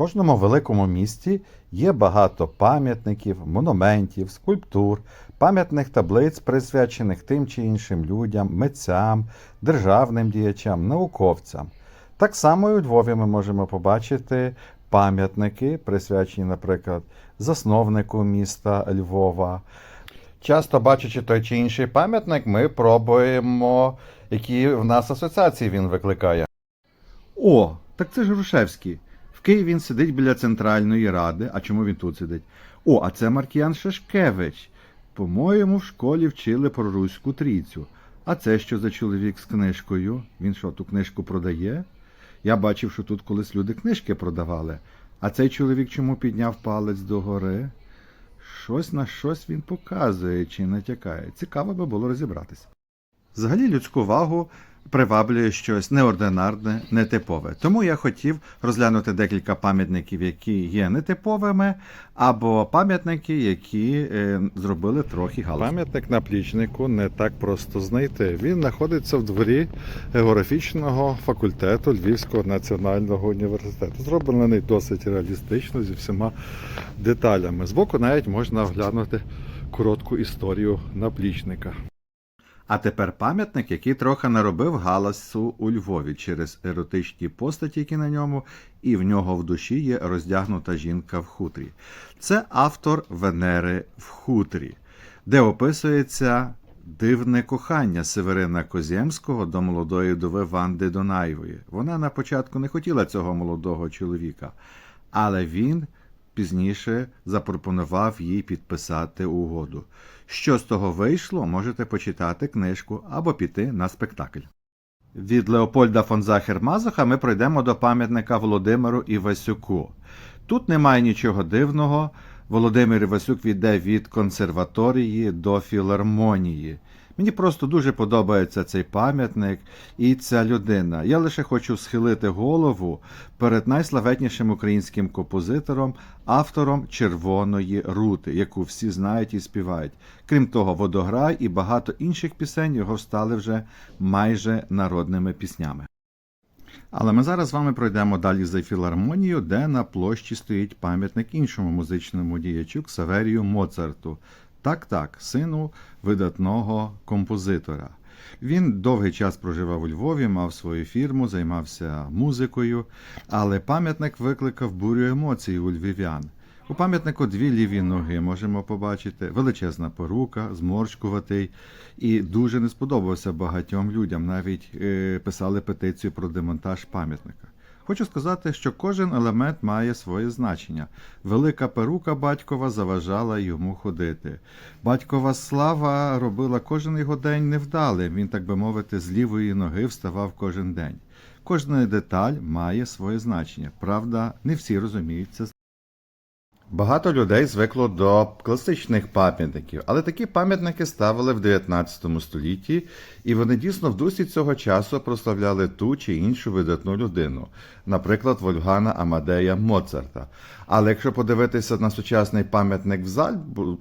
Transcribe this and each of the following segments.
кожному великому місті є багато пам'ятників, монументів, скульптур, пам'ятних таблиць, присвячених тим чи іншим людям, митцям, державним діячам, науковцям. Так само і у Львові ми можемо побачити пам'ятники, присвячені, наприклад, засновнику міста Львова. Часто бачачи той чи інший пам'ятник, ми пробуємо, які в нас асоціації він викликає. О, так це ж Грушевський. В Києві він сидить біля Центральної Ради. А чому він тут сидить? О, а це Маркіян Шашкевич. По-моєму, в школі вчили про Руську трійцю. А це що за чоловік з книжкою? Він що, ту книжку продає? Я бачив, що тут колись люди книжки продавали. А цей чоловік чому підняв палець догори? Щось на щось він показує чи натякає. Цікаво би було розібратися. Взагалі людську вагу приваблює щось неординарне, нетипове. Тому я хотів розглянути декілька пам'ятників, які є нетиповими, або пам'ятники, які е, зробили трохи галас. Пам'ятник на плічнику не так просто знайти. Він знаходиться в дворі географічного факультету Львівського національного університету. Зроблений досить реалістично зі всіма деталями. Збоку навіть можна оглянути коротку історію наплічника. А тепер пам'ятник, який трохи наробив галасу у Львові через еротичні постаті, які на ньому, і в нього в душі є роздягнута жінка в хутрі. Це автор Венери в хутрі, де описується дивне кохання Северина Козємського до молодої вдови Ванди Донаєвої. Вона на початку не хотіла цього молодого чоловіка, але він пізніше запропонував їй підписати угоду. Що з того вийшло, можете почитати книжку або піти на спектакль. Від Леопольда фон Захер Мазаха ми пройдемо до пам'ятника Володимиру Івасюку. Тут немає нічого дивного. Володимир Івасюк віде від консерваторії до філармонії. Мені просто дуже подобається цей пам'ятник і ця людина. Я лише хочу схилити голову перед найславетнішим українським композитором, автором Червоної рути, яку всі знають і співають. Крім того, водограй і багато інших пісень його стали вже майже народними піснями. Але ми зараз з вами пройдемо далі за філармонію, де на площі стоїть пам'ятник іншому музичному діячу Ксаверію Моцарту. Так, так, сину видатного композитора. Він довгий час проживав у Львові, мав свою фірму, займався музикою, але пам'ятник викликав бурю емоцій у львів'ян. У пам'ятнику дві ліві ноги можемо побачити, величезна порука, зморшкуватий, і дуже не сподобався багатьом людям. Навіть е, писали петицію про демонтаж пам'ятника. Хочу сказати, що кожен елемент має своє значення. Велика перука батькова заважала йому ходити. Батькова слава робила кожен його день невдалим. Він, так би мовити, з лівої ноги вставав кожен день. Кожна деталь має своє значення. Правда, не всі розуміють це. Багато людей звикло до класичних пам'ятників, але такі пам'ятники ставили в 19 столітті, і вони дійсно в дусі цього часу прославляли ту чи іншу видатну людину, наприклад, Вольгана Амадея Моцарта. Але якщо подивитися на сучасний пам'ятник в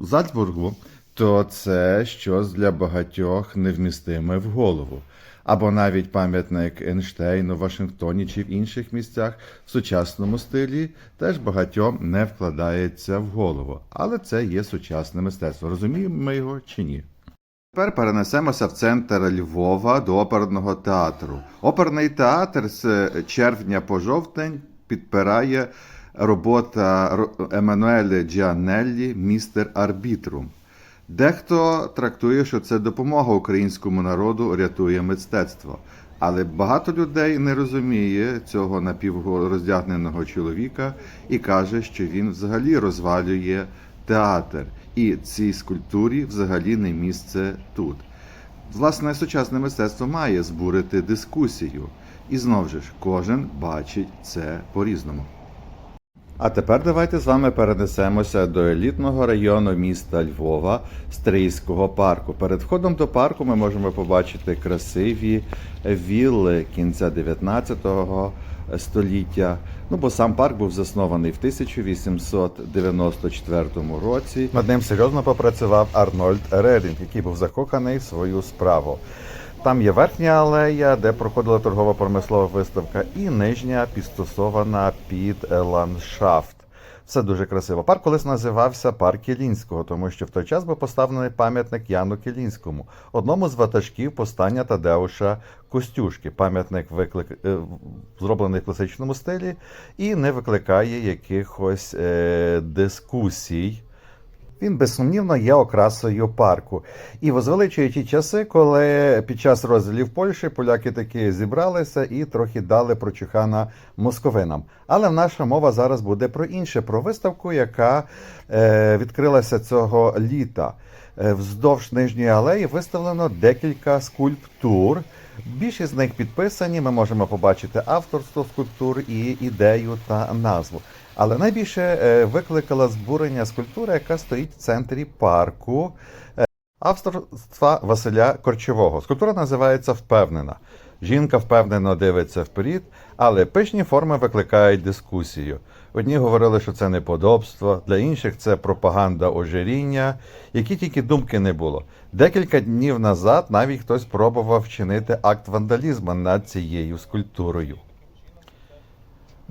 Зальцбургу, то це щось для багатьох невмістиме в голову. Або навіть пам'ятник Ейнштейну Вашингтоні чи в інших місцях в сучасному стилі теж багатьом не вкладається в голову. Але це є сучасне мистецтво. Розуміємо ми його чи ні? Тепер перенесемося в центр Львова до оперного театру. Оперний театр з червня по жовтень підпирає робота Ро- Еммануеле Джіанеллі Містер Арбітрум. Дехто трактує, що це допомога українському народу рятує мистецтво. Але багато людей не розуміє цього напівроздягненого чоловіка і каже, що він взагалі розвалює театр, і цій скульптурі взагалі не місце тут. Власне, сучасне мистецтво має збурити дискусію. І знову ж кожен бачить це по-різному. А тепер давайте з вами перенесемося до елітного району міста Львова, Стрийського парку. Перед входом до парку ми можемо побачити красиві вілли кінця 19 століття. Ну, бо сам парк був заснований в 1894 році. Над ним серйозно попрацював Арнольд Редінг, який був закоханий в свою справу. Там є верхня алея, де проходила торгово-промислова виставка, і нижня підстосована під ландшафт. Все дуже красиво. Парк колись називався Парк Кілінського, тому що в той час був поставлений пам'ятник Яну Кілінському, одному з ватажків повстання Тадеуша Костюшки. Пам'ятник виклик... е, зроблений в класичному стилі і не викликає якихось е, дискусій. Він безсумнівно є окрасою парку. І возвеличує ті часи, коли під час розділів Польщі поляки таки зібралися і трохи дали прочухана московинам. Але наша мова зараз буде про інше, про виставку, яка е, відкрилася цього літа. Е, Вздовж нижньої алеї виставлено декілька скульптур. Більшість з них підписані. Ми можемо побачити авторство скульптур і ідею та назву. Але найбільше е, викликала збурення скульптура, яка стоїть в центрі парку е, авторства Василя Корчового. Скульптура називається Впевнена. Жінка впевнено дивиться вперед, але пишні форми викликають дискусію. Одні говорили, що це неподобство, для інших це пропаганда ожиріння, які тільки думки не було. Декілька днів назад навіть хтось пробував вчинити акт вандалізму над цією скульптурою.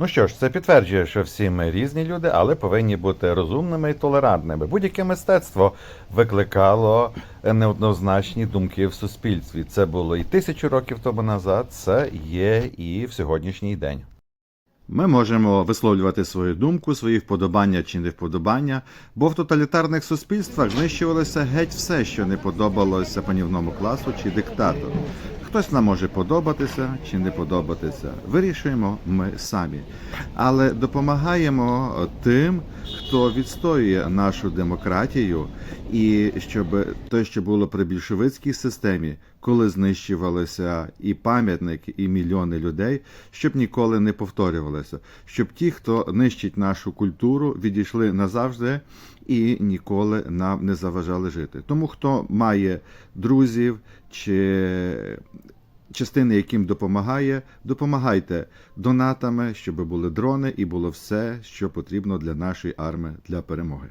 Ну що ж, це підтверджує, що всі ми різні люди, але повинні бути розумними і толерантними. Будь-яке мистецтво викликало неоднозначні думки в суспільстві. Це було і тисячу років тому назад, це є і в сьогоднішній день. Ми можемо висловлювати свою думку, свої вподобання чи невподобання, бо в тоталітарних суспільствах знищувалося геть все, що не подобалося панівному класу чи диктатору. Хтось нам може подобатися чи не подобатися. Вирішуємо ми самі. Але допомагаємо тим, хто відстоює нашу демократію, і щоб те, що було при більшовицькій системі, коли знищувалися і пам'ятники, і мільйони людей, щоб ніколи не повторювалося, щоб ті, хто нищить нашу культуру, відійшли назавжди і ніколи нам не заважали жити. Тому хто має друзів чи частини, яким допомагає, допомагайте донатами, щоб були дрони і було все, що потрібно для нашої армії для перемоги.